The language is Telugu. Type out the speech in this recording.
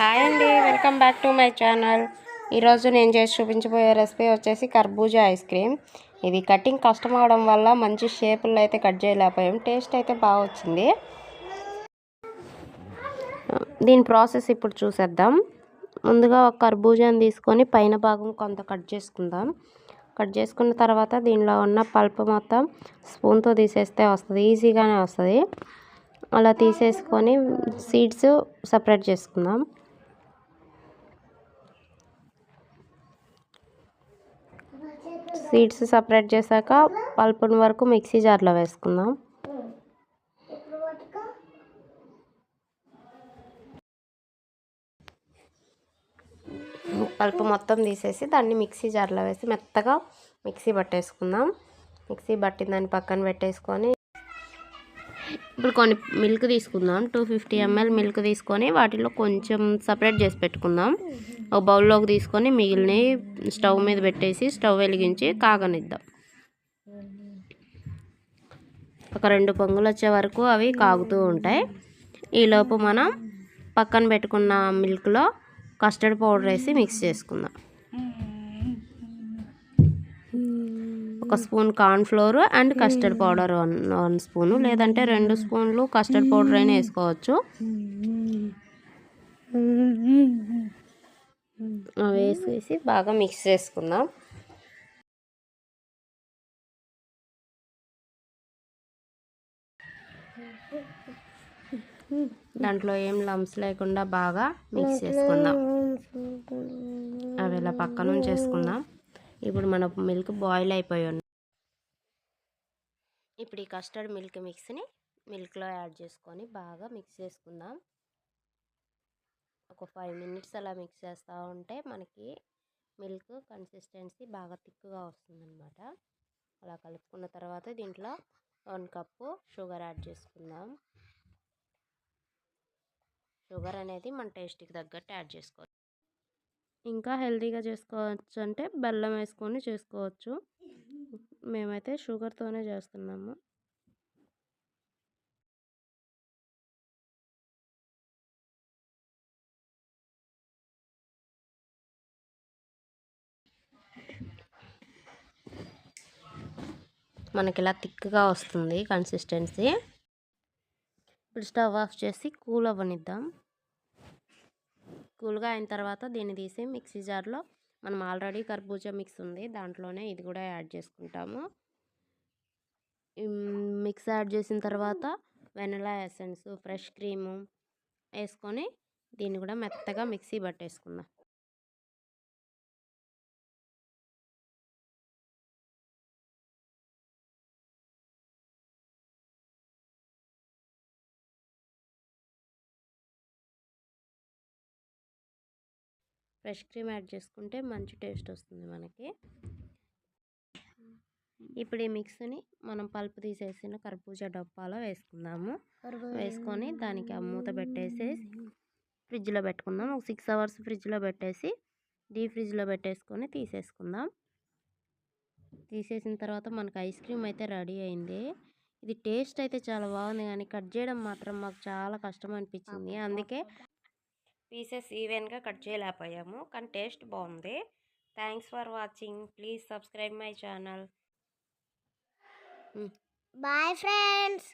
హాయ్ అండి welcome back to my channel. ఈరోజు నేను చేసి చూపించబోయే రెసిపీ వచ్చేసి కర్బూజా ఐస్ క్రీమ్. ఇది కటింగ్ కష్టం అవడం వల్ల మంచి షేపుల్లో అయితే కట్ చేయలేకపోయాం. టేస్ట్ అయితే బాగా వచ్చింది. దీని ప్రాసెస్ ఇప్పుడు చూసేద్దాం. ముందుగా ఒక కర్బూజాని తీసుకొని పైన భాగం కొంత కట్ చేసుకుందాం. కట్ చేసుకున్న తర్వాత దీనిలో ఉన్న పల్ప్ మొత్తం స్పూన్తో తీసేస్తే వస్తుంది ఈజీగానే వస్తుంది. అలా తీసేసుకొని సీడ్స్ సపరేట్ చేసుకుందాం. సీడ్స్ సపరేట్ చేశాక పల్పుని వరకు మిక్సీ జార్లో వేసుకుందాం. పల్పు మొత్తం తీసేసి దాన్ని మిక్సీ జార్లో వేసి మెత్తగా మిక్సీ పట్టేసుకుందాం మిక్సీ పట్టిన దాన్ని పక్కన పెట్టేసుకొని ఇప్పుడు కొన్ని మిల్క్ తీసుకుందాం. టూ ఫిఫ్టీ ఎంఎల్ మిల్క్ తీసుకొని వాటిలో కొంచెం సపరేట్ చేసి పెట్టుకుందాం. ఒక బౌల్లోకి తీసుకొని మిగిలిన స్టవ్ మీద పెట్టేసి స్టవ్ వెలిగించి కాగనిద్దాం. ఒక రెండు పొంగులు వచ్చే వరకు అవి కాగుతూ ఉంటాయి. ఈలోపు మనం పక్కన పెట్టుకున్న మిల్క్లో కస్టర్డ్ పౌడర్ వేసి మిక్స్ చేసుకుందాం. ఒక spoon corn flour and custard powder one one spoon లేదంటే రెండు స్పూన్లు కస్టర్డ్ పౌడర్ అయినా వేసుకోవచ్చు. అవి వేసేసి బాగా మిక్స్ చేసుకుందాం. దాంట్లో ఏం లంప్స్ లేకుండా బాగా మిక్స్ చేసుకుందాం. అవి ఇలా పక్కన చేసుకుందాం ఇప్పుడు మన మిల్క్ బాయిల్ అయిపోయి ఉంది ఇప్పుడు ఈ కస్టర్డ్ మిల్క్ మిక్స్ని మిల్క్లో యాడ్ చేసుకొని బాగా మిక్స్ చేసుకుందాం. ఒక ఫైవ్ మినిట్స్ అలా మిక్స్ చేస్తూ ఉంటే మనకి మిల్క్ కన్సిస్టెన్సీ బాగా థిక్గా వస్తుందన్నమాట. అలా కలుపుకున్న తర్వాత దీంట్లో వన్ కప్పు షుగర్ యాడ్ చేసుకుందాం. షుగర్ అనేది మన టేస్ట్కి తగ్గట్టు యాడ్ చేసుకోవచ్చు ఇంకా హెల్తీగా చేసుకోవచ్చు అంటే బెల్లం వేసుకొని చేసుకోవచ్చు. మేమైతే షుగర్తోనే చేస్తున్నాము. మనకి ఇలా థిక్గా వస్తుంది కన్సిస్టెన్సీ. ఇప్పుడు స్టవ్ ఆఫ్ చేసి కూల్ అవ్వనిద్దాం. కూల్గా అయిన తర్వాత దీన్ని తీసి మిక్సీ జార్లో మనం ఆల్రెడీ కర్బూజా మిక్స్ ఉంది. దాంట్లోనే ఇది కూడా యాడ్ చేసుకుంటాము. మిక్స్ యాడ్ చేసిన తర్వాత వెనలా ఎసెన్స్ ఫ్రెష్ క్రీము వేసుకొని దీన్ని కూడా మెత్తగా మిక్సీ పట్టేసుకుందాం. ఫ్రెష్ క్రీమ్ యాడ్ చేసుకుంటే మంచి టేస్ట్ వస్తుంది మనకి. ఇప్పుడు ఈ మిక్స్ని మనం పల్పు తీసేసిన కర్బూజా డబ్బాలో వేసుకుందాము. వేసుకొని దానికి ఆ మూత పెట్టేసి ఫ్రిడ్జ్లో పెట్టుకుందాం. ఒక సిక్స్ అవర్స్ ఫ్రిడ్జ్లో పెట్టేసి డీప్ ఫ్రిడ్జ్లో పెట్టేసుకొని తీసేసుకుందాం. తీసేసిన తర్వాత మనకు ఐస్ క్రీమ్ అయితే రెడీ అయింది. ఇది టేస్ట్ అయితే చాలా బాగుంది కానీ కట్ చేయడం మాత్రం మాకు చాలా కష్టం అనిపించింది. అందుకే పీసెస్ ఈవెన్గా కట్ చేయలేకపోయాము. కానీ టేస్ట్ బాగుంది. Thanks for watching. Please subscribe my channel. Bye friends.